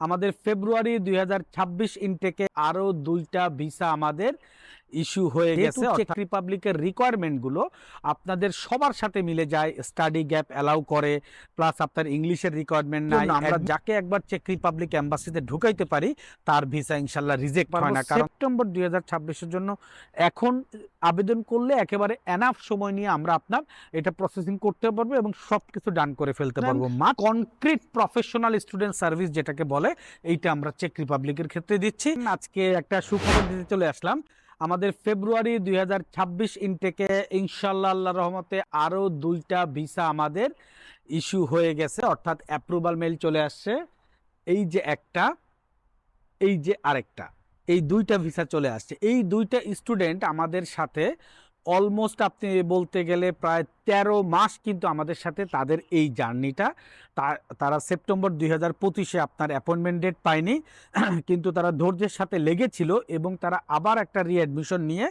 আমাদের ফেব্রুয়ারি দুই হাজার ছাব্বিশ ইনটেকে আরও দুইটা ভিসা আমাদের ইস্যু হয়ে গেছে চেক রিপাবলিকের রিকোয়ারমেন্টগুলো আপনাদের সবার সাথে মিলে যায় স্টাডি গ্যাপ অ্যালাউ করে প্লাস আপনার ইংলিশের রিকোয়ারমেন্ট নাই। আমরা যাকে একবার চেক রিপাবলিক এম্বাসিতে ঢুকাইতে পারি তার ভিসা ইনশাল্লাহ রিজেক্ট হয় না। কারণ সেপ্টেম্বর দুই হাজার জন্য এখন আবেদন করলে একেবারে এনাফ সময় নিয়ে আমরা আপনার এটা প্রসেসিং করতে পারব এবং সবকিছু ডান করে ফেলতে পারব। মা কনক্রিট প্রফেশনাল স্টুডেন্ট সার্ভিস যেটাকে বলে এইটা আমরা চেক রিপাবলিকের ক্ষেত্রে দিচ্ছি। আজকে একটা সুখবর দিতে চলে আসলাম। আমাদের ফেব্রুয়ারি দুই ইনটেকে ইনশাল্লাহ আল্লাহ রহমতে আরও দুইটা ভিসা আমাদের ইস্যু হয়ে গেছে, অর্থাৎ অ্যাপ্রুভাল মেল চলে আসছে। এই যে একটা, এই যে আরেকটা, এই দুইটা ভিসা চলে আসছে। এই দুইটা স্টুডেন্ট আমাদের সাথে অলমোস্ট আপনি বলতে গেলে প্রায় তেরো মাস কিন্তু আমাদের সাথে তাদের এই জার্নিটা। তারা সেপ্টেম্বর দুই হাজার পঁচিশে আপনার অ্যাপয়েন্টমেন্ট ডেট পায়নি, কিন্তু তারা ধৈর্যের সাথে লেগেছিল এবং তারা আবার একটা রিঅ্যাডমিশন নিয়ে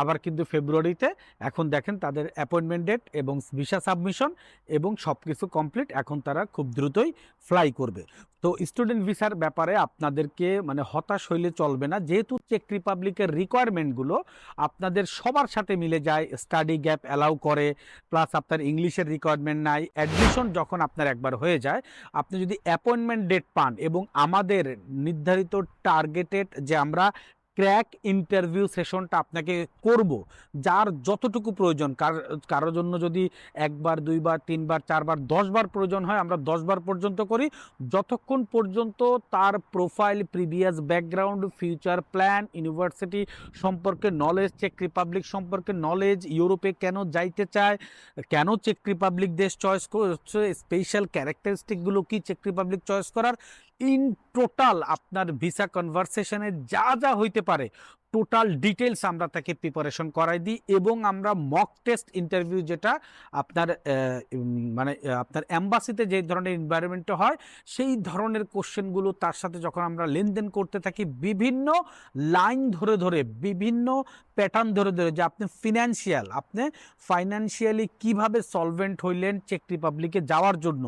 আবার কিন্তু ফেব্রুয়ারিতে এখন দেখেন তাদের অ্যাপয়েন্টমেন্ট ডেট এবং ভিসা সাবমিশন এবং সব কিছু কমপ্লিট, এখন তারা খুব দ্রুতই ফ্লাই করবে। তো স্টুডেন্ট ভিসার ব্যাপারে আপনাদেরকে মানে হতাশ হইলে চলবে না, যেহেতু চেক রিপাবলিকের রিকোয়ারমেন্টগুলো আপনাদের সবার সাথে মিলে যায়, স্টাডি গ্যাপ অ্যালাউ করে, প্লাস আপনার ইংলিশের রিকোয়ারমেন্ট নাই অ্যাডমিশন যখন আপনার একবার হয়ে যায়, আপনি যদি অ্যাপয়েন্টমেন্ট ডেট পান এবং আমাদের নির্ধারিত টার্গেটেড যে আমরা ক্র্যাক ইন্টারভিউ সেশনটা আপনাকে করব। যার যতটুকু প্রয়োজন, কার কারোর জন্য যদি একবার, দুইবার, তিনবার, চারবার, দশবার প্রয়োজন হয়, আমরা দশবার পর্যন্ত করি। যতক্ষণ পর্যন্ত তার profile, previous background, future plan, university সম্পর্কে নলেজ, চেক রিপাবলিক সম্পর্কে নলেজ, ইউরোপে কেন যাইতে চায়, কেন চেক রিপাবলিক দেশ চয়েস স্পেশাল ক্যারেক্টারিস্টিকগুলো কি চেক রিপাবলিক চয়েস করার ইন টোটাল আপনার ভিসা কনভারসেশনে যা যা হইতে পারে, টোটাল ডিটেলস আমরা তাকে প্রিপারেশন করাই দিই এবং আমরা মক টেস্ট ইন্টারভিউ যেটা আপনার মানে আপনার অ্যাম্বাসিতে যে ধরনের এনভায়রনমেন্টে হয়, সেই ধরনের কোশ্চেনগুলো তার সাথে যখন আমরা লেনদেন করতে থাকি, বিভিন্ন লাইন ধরে ধরে, বিভিন্ন প্যাটার্ন ধরে ধরে, যে আপনি ফিনান্সিয়াল আপনি ফাইন্যান্সিয়ালি কীভাবে সলভেন্ট হইলেন চেক রিপাবলিকে যাওয়ার জন্য।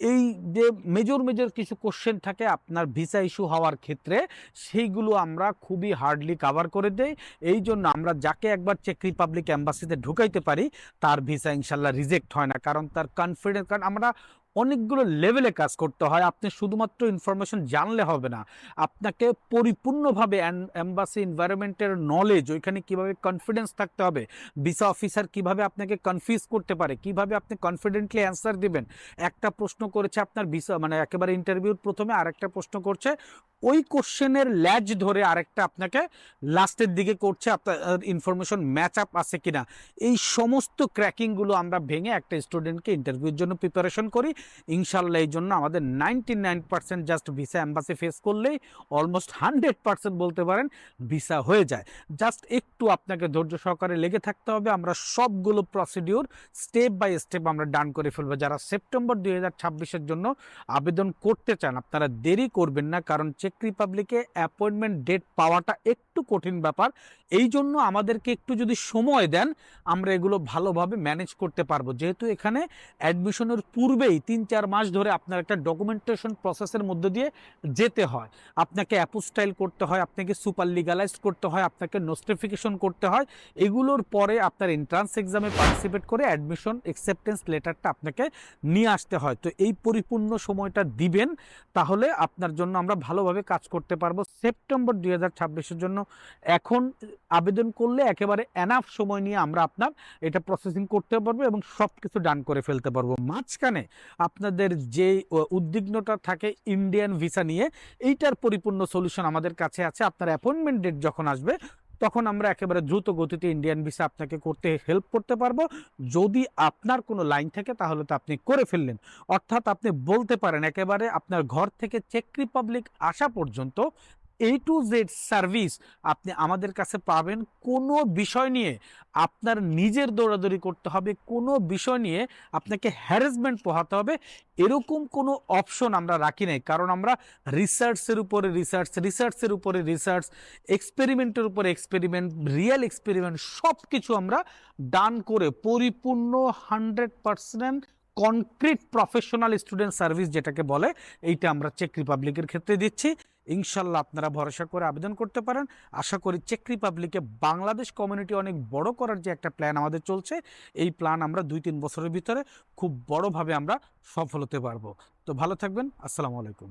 এই যে মেজর মেজর কিছু কোশ্চেন থাকে, আপনার ভিসা ইস্যু হওয়ার ক্ষেত্রে, সেইগুলো আমরা খুবই হার্ডলি কাভার করে দেই। এই জন্য আমরা যাকে একবার চেক রিপাবলিক অ্যাম্বাসিতে ঢুকাইতে পারি, তার ভিসা ইনশাল্লাহ রিজেক্ট হয় না, কারণ তার কনফিডেন্স কারণ আমরা অনেকগুলো লেভেলে কাজ করতে হয়। আপনি শুধুমাত্র ইনফরমেশন জানলে হবে না। আপনাকে পরিপূর্ণভাবে অ্যাম্বাসি এনভায়রনমেন্টের নলেজ ওইখানে কীভাবে কনফিডেন্স থাকতে হবে ভিসা অফিসার কীভাবে আপনাকে কনফিউজ করতে পারে, কীভাবে আপনি কনফিডেন্টলি অ্যান্সার দিবেন। একটা প্রশ্ন করেছে আপনার ভিসা মানে একেবারে ইন্টারভিউর প্রথমে, আরেকটা প্রশ্ন করছে, ওই কোশ্চেনের ল্যাজ ধরে আরেকটা আপনাকে লাস্টের দিকে করছে, আপনার ইনফরমেশন ম্যাচ আপ আছে কিনা। এই সমস্ত ক্র্যাকিংগুলো আমরা ভেঙে একটা স্টুডেন্টকে ইন্টারভিউর জন্য প্রিপারেশন করি। ইনশাল্লাহ এই জন্য আমাদের ninety nine percent just visa embassy face করলেই অলমোস্ট হান্ড্রেড পার্সেন্ট বলতে পারেন ভিসা হয়ে যায়। জাস্ট একটু আপনাকে ধৈর্য সহকারে লেগে থাকতে হবে। আমরা সবগুলো প্রসিডিউর স্টেপ বাই স্টেপ আমরা ডান করে ফেলব। যারা সেপ্টেম্বর দুই হাজার ছাব্বিশের জন্য আবেদন করতে চান, আপনারা দেরি করবেন না। কারণ চেক রিপাবলিকে অ্যাপয়েন্টমেন্ট ডেট পাওয়াটা একটু কঠিন ব্যাপার। এই জন্য আমাদেরকে একটু যদি সময় দেন, আমরা এগুলো ভালোভাবে ম্যানেজ করতে পারব। যেহেতু এখানে অ্যাডমিশনের পূর্বেই তিন চার মাস ধরে আপনার একটা ডকুমেন্টেশন প্রসেসের মধ্যে দিয়ে যেতে হয়। আপনাকে অ্যাপোস্টাইল করতে হয়, আপনাকে সুপার লিগালাইজ করতে হয়, আপনাকে নোস্টিফিকেশন করতে হয়। এগুলোর পরে আপনার এন্ট্রান্স এক্সামে পার্টিসিপেট করে অ্যাডমিশন অ্যাকসেপ্টেন্স লেটারটা আপনাকে নিয়ে আসতে হয়। তো এই পরিপূর্ণ সময়টা দিবেন, তাহলে আপনার জন্য আমরা ভালোভাবে কাজ করতে পারব। সেপ্টেম্বর দুই হাজার জন্য এখন আবেদন করলে একেবারে এনাফ সময় নিয়ে আমরা আপনার এটা প্রসেসিং করতে পারব এবং সব কিছু ডান করে ফেলতে পারব। মাঝখানে আপনাদের যে উদ্বিগ্নতা থাকে ইন্ডিয়ান ভিসা নিয়ে, এইটার পরিপূর্ণ সলিউশন আমাদের কাছে আছে। আপনার অ্যাপয়েন্টমেন্ট ডেট যখন আসবে, তখন আমরা একেবারে দ্রুত গতিতে ইন্ডিয়ান ভিসা আপনাকে করতে হেল্প করতে পারব। যদি আপনার কোনো লাইন থাকে, তাহলে তো আপনি করে ফেললেন। অর্থাৎ আপনি বলতে পারেন, একেবারে আপনার ঘর থেকে চেক রিপাবলিক আসা পর্যন্ত এ টু জেড সার্ভিস আপনি আমাদের কাছে পাবেন কোনো বিষয় নিয়ে আপনার নিজের দৌড়াদৌড়ি করতে হবে, কোনো বিষয় নিয়ে আপনাকে হ্যারাসমেন্ট পোহাতে হবে, এরকম কোনো অপশন আমরা রাখি নাই। কারণ আমরা রিসার্চের উপরে রিসার্চ রিসার্চের উপরে রিসার্চ এক্সপেরিমেন্টের উপরে এক্সপেরিমেন্ট রিয়েল এক্সপেরিমেন্ট সব কিছু আমরা ডান করে পরিপূর্ণ hundred percent concrete professional student service যেটাকে বলে, এইটা আমরা চেক রিপাবলিকের ক্ষেত্রে দিচ্ছি। ইনশাল্লাহ আপনারা ভরসা করে আবেদন করতে পারেন। আশা করি চেক রিপাবলিকে বাংলাদেশ কমিউনিটি অনেক বড় করার যে একটা প্ল্যান আমাদের চলছে, এই প্ল্যান আমরা দুই তিন বছরের ভিতরে খুব বড়ভাবে আমরা সফল হতে পারব। তো ভালো থাকবেন। আসসালামু আলাইকুম।